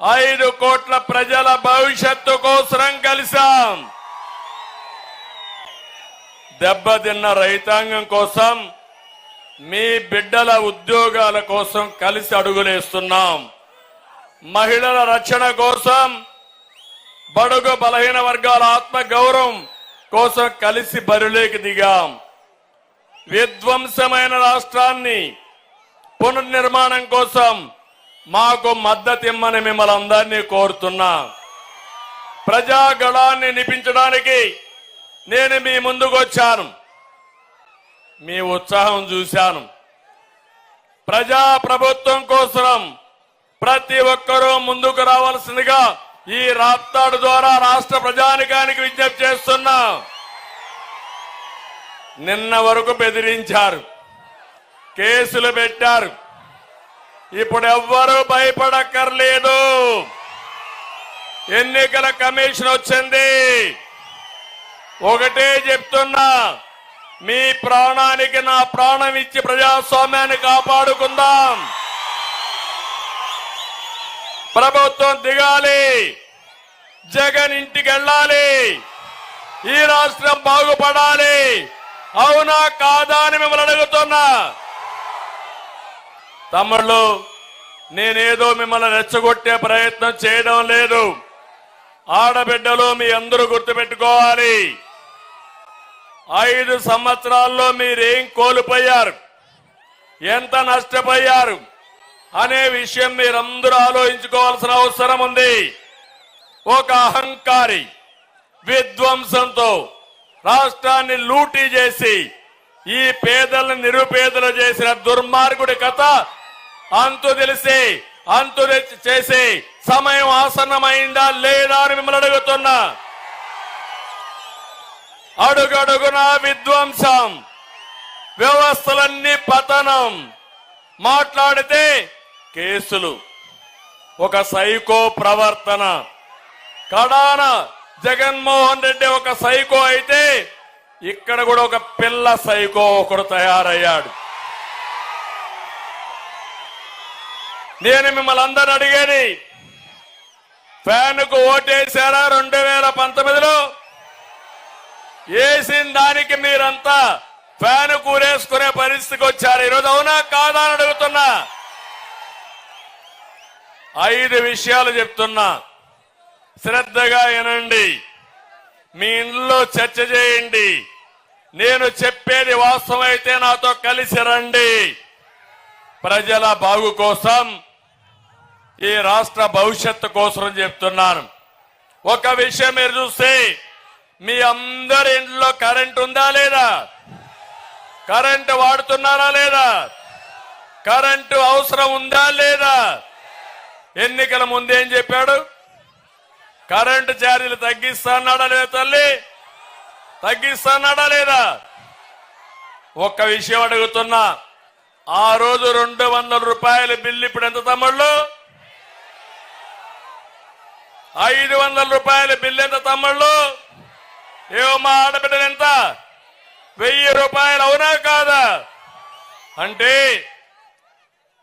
ఐదు కోట్ల ప్రజల భవిష్యత్తు కోసం కలిసాం దెబ్బతిన్న రైతాంగం కోసం మీ బిడ్డల ఉద్యోగాల కోసం కలిసి అడుగులేస్తున్నాం. మహిళల రక్షణ కోసం బడుగు బలహీన వర్గాల ఆత్మ గౌరవం కోసం కలిసి బరిలోకి దిగాం. విధ్వంసమైన రాష్ట్రాన్ని పునర్నిర్మాణం కోసం మాకు మద్దతు ఇమ్మని మిమ్మల్ని అందరినీ కోరుతున్నా. ప్రజాగళాన్ని నిపించడానికి నేను మీ ముందుకు వచ్చాను. మీ ఉత్సాహం చూశాను. ప్రజా ప్రభుత్వం కోసం ప్రతి ఒక్కరూ ముందుకు రావాల్సిందిగా ఈ రాప్తాడు ద్వారా రాష్ట్ర ప్రజానికానికి విజ్ఞప్తి చేస్తున్నా. నిన్న వరకు బెదిరించారు. కేసులు పెట్టారు. ఇప్పుడు ఎవ్వరూ భయపడక్కర్లేదు. ఎన్నికల కమిషన్ వచ్చింది. ఒకటే చెప్తున్నా మీ ప్రాణానికి నా ప్రాణం ఇచ్చి ప్రజాస్వామ్యాన్ని కాపాడుకుందాం. ప్రభుత్వం దిగాలి. జగన్ ఇంటికి వెళ్ళాలి. ఈ రాష్ట్రం బాగుపడాలి. అవునా కాదా అని మిమ్మల్ని అడుగుతున్నా. తమ్ముళ్ళు నేనేదో మిమ్మల్ని రెచ్చగొట్టే ప్రయత్నం చేయడం లేదు. ఆడబిడ్డలు మీ అందరూ గుర్తుపెట్టుకోవాలి. ఐదు సంవత్సరాల్లో మీరేం కోల్పోయారు? ఎంత నష్టపోయారు? అనే విషయం మీరందరూ ఆలోచించుకోవాల్సిన అవసరం ఉంది. ఒక అహంకారి విధ్వంసంతో రాష్ట్రాన్ని లూటీ చేసి ఈ పేదలను నిరుపేదలు చేసిన దుర్మార్గుడి కథ అంతు తెలిసి అంతు తెచ్చి- చేసి సమయం ఆసన్నమైందా లేదా అని మిమ్మల్ని అడుగుతున్నా. అడుగడుగున విధ్వంసం వ్యవస్థలన్నీ పతనం మాట్లాడితే కేసులు ఒక సైకో ప్రవర్తన. కడాన జగన్మోహన్ రెడ్డి ఒక సైకో అయితే ఇక్కడ కూడా ఒక పిల్ల సైకో ఒకడు తయారయ్యాడు. నేను మిమ్మల్ని అందరిని అడిగేది ఫ్యాన్కు ఓటేశారా రెండు వేల పంతొమ్మిదిలో? వేసిన దానికి మీరంతా ఫ్యాన్ కూరేసుకునే పరిస్థితికి వచ్చారు. ఈరోజు అవునా కాదా అని అడుగుతున్నా. ఐదు విషయాలు చెప్తున్నా. శ్రద్ధగా వినండి. మీ ఇంట్లో చర్చ చేయండి. నేను చెప్పేది వాస్తవం అయితే నాతో కలిసి రండి. ప్రజల బాగు కోసం ఈ రాష్ట్ర భవిష్యత్తు కోసం చెప్తున్నాను. ఒక విషయం మీరు చూస్తే మీ అందరి ఇంట్లో కరెంట్ ఉందా లేదా? కరెంటు వాడుతున్నారా లేదా? కరెంటు అవసరం ఉందా లేదా? ఎన్నికల ముందేం చెప్పాడు? కరెంటు ఛార్జీలు తగ్గిస్తాన్నాడా లేదా తల్లి? తగ్గిస్తాన్నాడా లేదా? ఒక్క విషయం అడుగుతున్నా. ఆ రోజు రెండు వందల రూపాయల బిల్లు ఇప్పుడు ఎంత తమ్ముళ్ళు? ఐదు వందల రూపాయల బిల్లు ఎంత తమ్ముళ్ళు? ఏమో మా ఆడబిడ్డలు ఎంత? వెయ్యి రూపాయలు అవునా కాదా? అంటే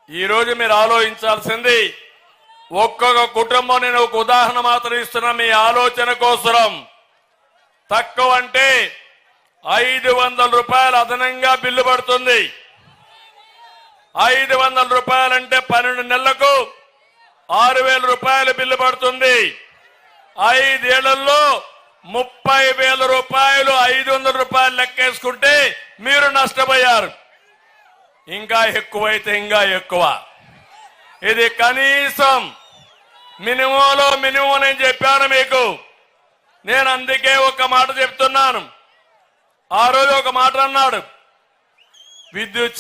ఈరోజు మీరు ఆలోచించాల్సింది ఒక్కొక్క కుటుంబం నేను ఒక ఉదాహరణ మాత్రం ఇస్తున్నా మీ ఆలోచన కోసరం. తక్కువ అంటే ఐదు వందల రూపాయలు అదనంగా బిల్లు పడుతుంది. ఐదు వందల రూపాయలంటే పన్నెండు నెలలకు ఆరు వేల రూపాయల బిల్లు పడుతుంది. ఐదేళ్ళలో ముప్పై వేల రూపాయలు ఐదు వందల రూపాయలు లెక్కేసుకుంటే మీరు నష్టపోయారు. ఇంకా ఎక్కువైతే ఇంకా ఎక్కువ. ఇది కనీసం మినిమంలో మినిమం నేను చెప్పాను మీకు. నేను అందుకే ఒక మాట చెప్తున్నాను. ఆ రోజు ఒక మాట అన్నాడు. విద్యుత్